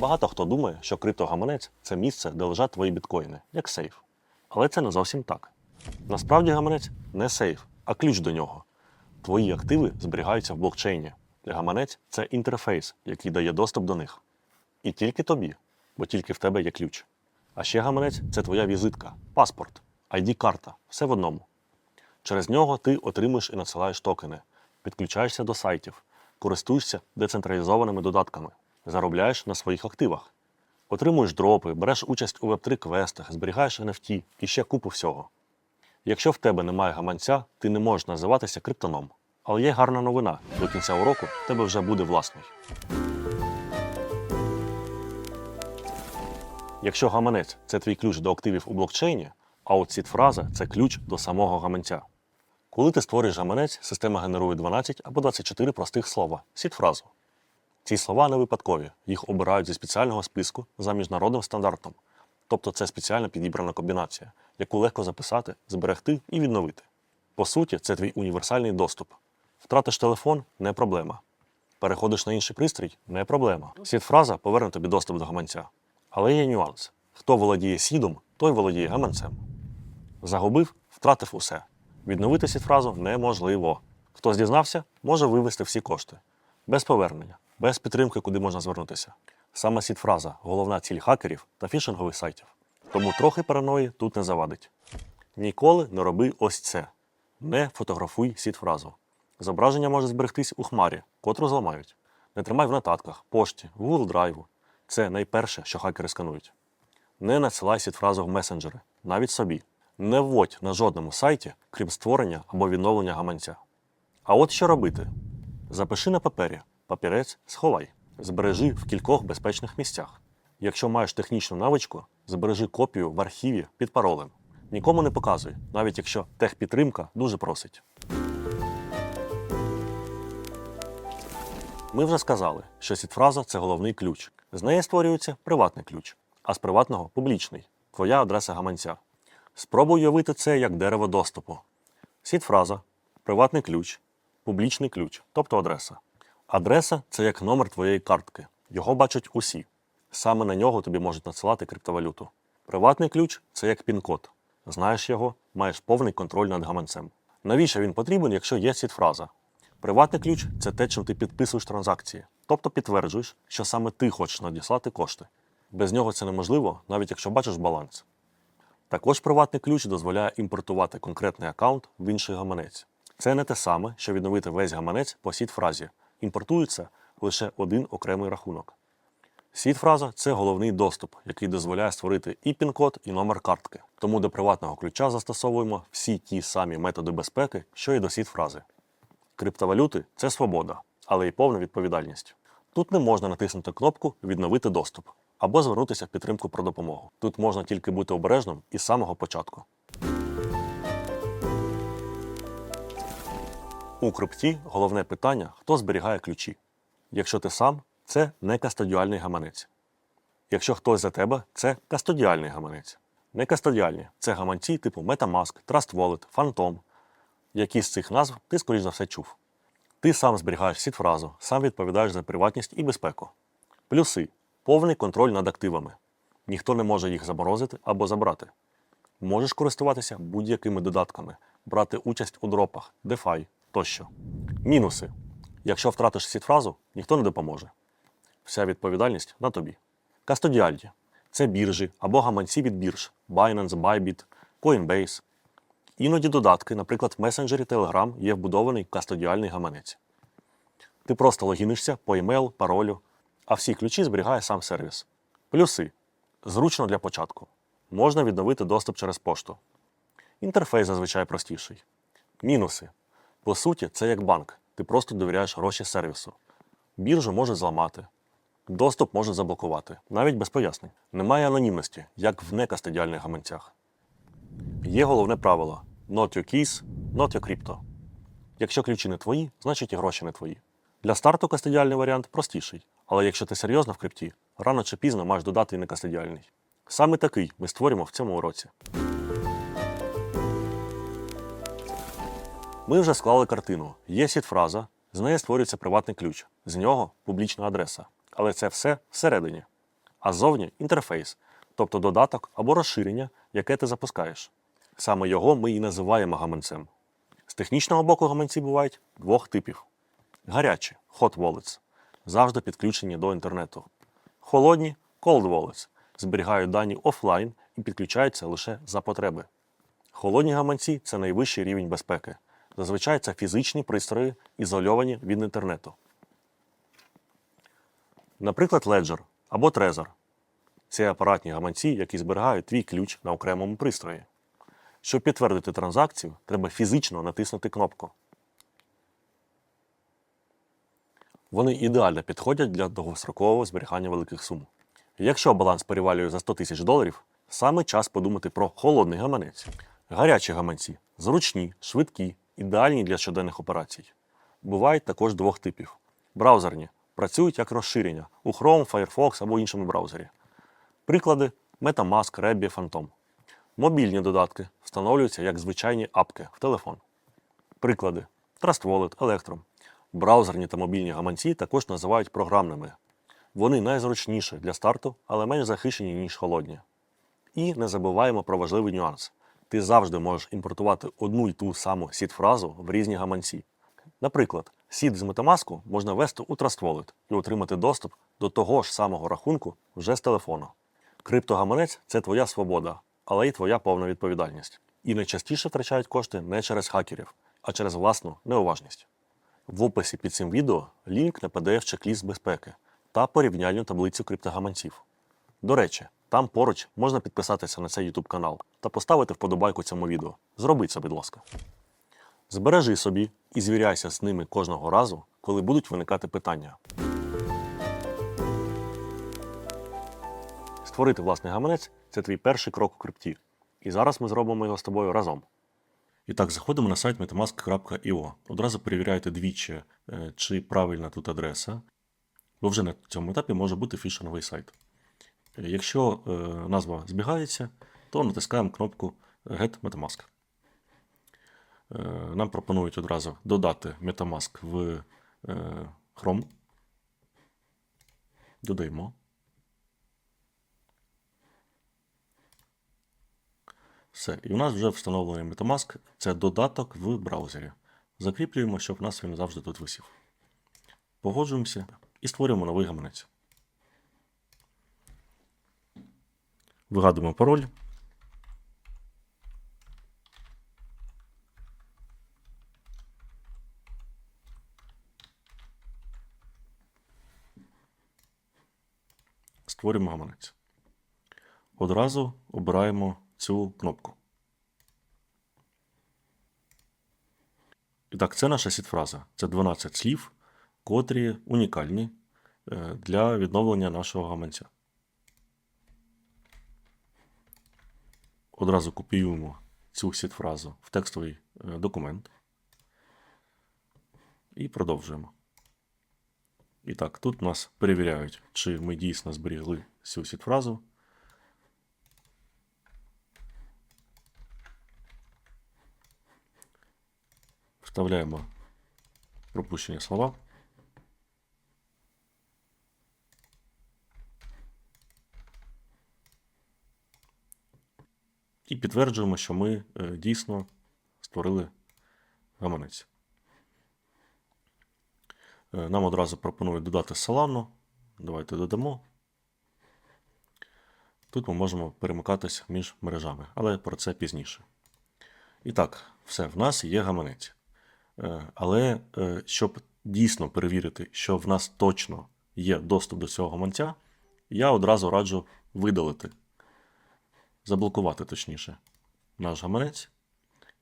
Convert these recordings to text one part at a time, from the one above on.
Багато хто думає, що криптогаманець це місце, де лежать твої біткоїни, як сейф. Але це не зовсім так. Насправді гаманець не сейф, а ключ до нього. Твої активи зберігаються в блокчейні. Гаманець це інтерфейс, який дає доступ до них. І тільки тобі, бо тільки в тебе є ключ. А ще гаманець це твоя візитка, паспорт, ID-карта, все в одному. Через нього ти отримуєш і надсилаєш токени, підключаєшся до сайтів, користуєшся децентралізованими додатками, заробляєш на своїх активах, отримуєш дропи, береш участь у Web3 квестах, зберігаєш NFT і ще купу всього. Якщо в тебе немає гаманця, ти не можеш називатися криптоном. Але є гарна новина: до кінця уроку в тебе вже буде власний. Якщо гаманець це твій ключ до активів у блокчейні, а от сід-фраза це ключ до самого гаманця. Коли ти створюєш гаманець, система генерує 12 або 24 простих слова сід-фразу. Ці слова не випадкові, їх обирають зі спеціального списку за міжнародним стандартом. Тобто це спеціально підібрана комбінація, яку легко записати, зберегти і відновити. По суті, це твій універсальний доступ. Втратиш телефон не проблема. Переходиш на інший пристрій не проблема. Сід-фраза поверне тобі доступ до гаманця. Але є нюанс: хто володіє сідом, той володіє гаманцем. Загубив, втратив усе. Відновити сід-фразу неможливо. Хто дізнався, може вивести всі кошти. Без повернення, без підтримки, куди можна звернутися. Саме сід-фраза головна ціль хакерів та фішингових сайтів. Тому трохи параної тут не завадить. Ніколи не роби ось це. Не фотографуй сід-фразу. Зображення може зберегтись у хмарі, котру зламають. Не тримай в нотатках, пошті, Google Drive. Це найперше, що хакери сканують. Не надсилай сід-фразу в месенджери, навіть собі. Не вводь на жодному сайті, крім створення або відновлення гаманця. А от що робити: запиши на папері, папірець сховай, збережи в кількох безпечних місцях. Якщо маєш технічну навичку, збережи копію в архіві під паролем. Нікому не показуй, навіть якщо техпідтримка дуже просить. Ми вже сказали, що сітфраза це головний ключ. З неї створюється приватний ключ, а з приватного публічний твоя адреса гаманця. Спробуй уявити це як дерево доступу. Сітфраза, приватний ключ, публічний ключ, тобто адреса. Адреса це як номер твоєї картки. Його бачать усі. Саме на нього тобі можуть надсилати криптовалюту. Приватний ключ це як пін-код. Знаєш його, маєш повний контроль над гаманцем. Навіщо він потрібен, якщо є сітфраза? Приватний ключ це те, чим ти підписуєш транзакції, тобто підтверджуєш, що саме ти хочеш надіслати кошти. Без нього це неможливо, навіть якщо бачиш баланс. Також приватний ключ дозволяє імпортувати конкретний аккаунт в інший гаманець. Це не те саме, що відновити весь гаманець по сід-фразі. Імпортується лише один окремий рахунок. Сід-фраза це головний доступ, який дозволяє створити і пін-код, і номер картки. Тому до приватного ключа застосовуємо всі ті самі методи безпеки, що і до сід-фрази. Криптовалюти це свобода, але й повна відповідальність. Тут не можна натиснути кнопку Відновити доступ або звернутися в підтримку про допомогу. Тут можна тільки бути обережним із самого початку. У крипті головне питання, хто зберігає ключі. Якщо ти сам, це не кастодіальний гаманець. Якщо хтось за тебе, це кастодіальний гаманець. Не кастодіальні це гаманці типу MetaMask, Trust Wallet, Phantom. Які з цих назв ти, скоріш за все, чув. Ти сам зберігаєш сід-фразу, сам відповідаєш за приватність і безпеку. Плюси повний контроль над активами. Ніхто не може їх заморозити або забрати. Можеш користуватися будь-якими додатками, брати участь у дропах, DeFi тощо. Мінуси. Якщо втратиш сід-фразу, ніхто не допоможе. Вся відповідальність на тобі. Кастодіальні це біржі або гаманці від бірж Binance, Bybit, Coinbase. Іноді додатки, наприклад, в месенджері Telegram є вбудований кастодіальний гаманець. Ти просто логінишся по емейл, паролю, а всі ключі зберігає сам сервіс. Плюси. Зручно для початку. Можна відновити доступ через пошту. Інтерфейс зазвичай простіший. Мінуси. По суті, це як банк. Ти просто довіряєш гроші сервісу. Біржу може зламати. Доступ може заблокувати, навіть без пояснень. Немає анонімності, як в некастодіальних гаманцях. Є головне правило: not your keys, not your crypto. Якщо ключі не твої, значить і гроші не твої. Для старту кастодіальний варіант простіший, але якщо ти серйозно в крипті, рано чи пізно маєш додати і некастодіальний. Саме такий ми створюємо в цьому уроці. Ми вже склали картину. Є сід-фраза, з неї створюється приватний ключ, з нього публічна адреса. Але це все всередині. а ззовні інтерфейс, тобто додаток або розширення, яке ти запускаєш. Саме його ми і називаємо гаманцем. З технічного боку гаманці бувають двох типів: гарячі hot wallets, завжди підключені до інтернету. Холодні cold wallets, зберігають дані офлайн і підключаються лише за потреби. Холодні гаманці це найвищий рівень безпеки. Зазвичай це фізичні пристрої, ізольовані від інтернету. Наприклад, Ledger або Trezor. Це апаратні гаманці, які зберігають твій ключ на окремому пристрої. Щоб підтвердити транзакцію, треба фізично натиснути кнопку. Вони ідеально підходять для довгострокового зберігання великих сум. Якщо баланс перевалює за 100 тисяч доларів, саме час подумати про холодний гаманець. Гарячі гаманці зручні, швидкі, ідеальні для щоденних операцій. Бувають також двох типів: браузерні працюють як розширення у Chrome, Firefox або іншому браузері. Приклади MetaMask, Rebbe, Phantom. Мобільні додатки встановлюються як звичайні апки в телефон. Приклади Trust Wallet, Electrum. Браузерні та мобільні гаманці також називають програмними. Вони найзручніші для старту, але менш захищені, ніж холодні. І не забуваємо про важливий нюанс. Ти завжди можеш імпортувати одну й ту саму сід-фразу в різні гаманці. Наприклад, сід з Metamask можна ввести у Trust Wallet і отримати доступ до того ж самого рахунку вже з телефону. Криптогаманець це твоя свобода, але й твоя повна відповідальність. І найчастіше втрачають кошти не через хакерів, а через власну неуважність. В описі під цим відео лінк на PDF чек-ліст безпеки та порівняльну таблицю криптогаманців. До речі, там поруч можна підписатися на цей YouTube канал та поставити вподобайку цьому відео. Зробіть це, будь ласка. Збережи собі і звіряйся з ними кожного разу, коли будуть виникати питання. Створити власний гаманець це твій перший крок у крипті. І зараз ми зробимо його з тобою разом. І так, заходимо на сайт metamask.io. Одразу перевіряйте двічі, е, чи правильна тут адреса, бо вже на цьому етапі може бути фішинговий сайт. Якщо е, назва збігається, то натискаємо кнопку Get Metamask. Е, Нам пропонують одразу додати Metamask в е, Chrome. Додаємо. Все. І у нас вже встановлений Metamask. Це додаток в браузері. Закріплюємо, щоб у нас він завжди тут висів. Погоджуємося і створюємо новий гаманець. Вигадуємо пароль. Створюємо гаманець. Одразу обираємо цю кнопку. І так, це наша сітфраза. Це 12 слів, котрі унікальні е, для відновлення нашого гаманця. Одразу копіюємо цю сітфразу в текстовий е, документ. І продовжуємо. І так, тут нас перевіряють, чи ми дійсно зберігли цю сітфразу. Вставляємо пропущені слова. І підтверджуємо, що ми е, дійсно створили гаманець. Е, Нам одразу пропонують додати Solano. Давайте додамо. Тут ми можемо перемикатись між мережами, але про це пізніше. І так, все, в нас є гаманець. Е, Але щоб дійсно перевірити, що в нас точно є доступ до цього гаманця, я одразу раджу видалити, заблокувати точніше наш гаманець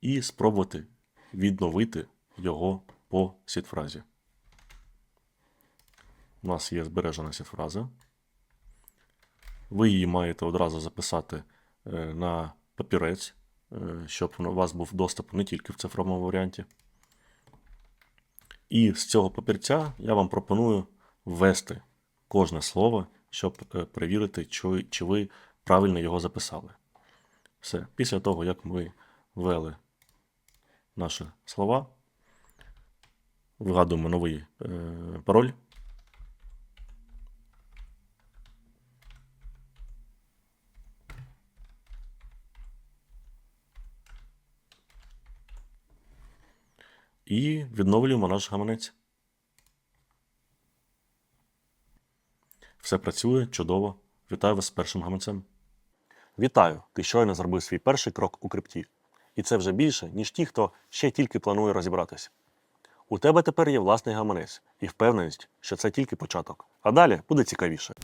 і спробувати відновити його по сітфразі. У нас є збережена сітфраза. Ви її маєте одразу записати е, на папірець, е, щоб у вас був доступ не тільки в цифровому варіанті. І з цього папірця я вам пропоную ввести кожне слово, щоб е, перевірити, чи, чи ви правильно його записали. Все. Після того, як ми ввели наші слова, вигадуємо новий е, пароль. І відновлюємо наш гаманець. Все працює чудово. Вітаю вас з першим гаманцем. Вітаю! Ти щойно зробив свій перший крок у крипті. І це вже більше, ніж ті, хто ще тільки планує розібратися. У тебе тепер є власний гаманець і впевненість, що це тільки початок. А далі буде цікавіше.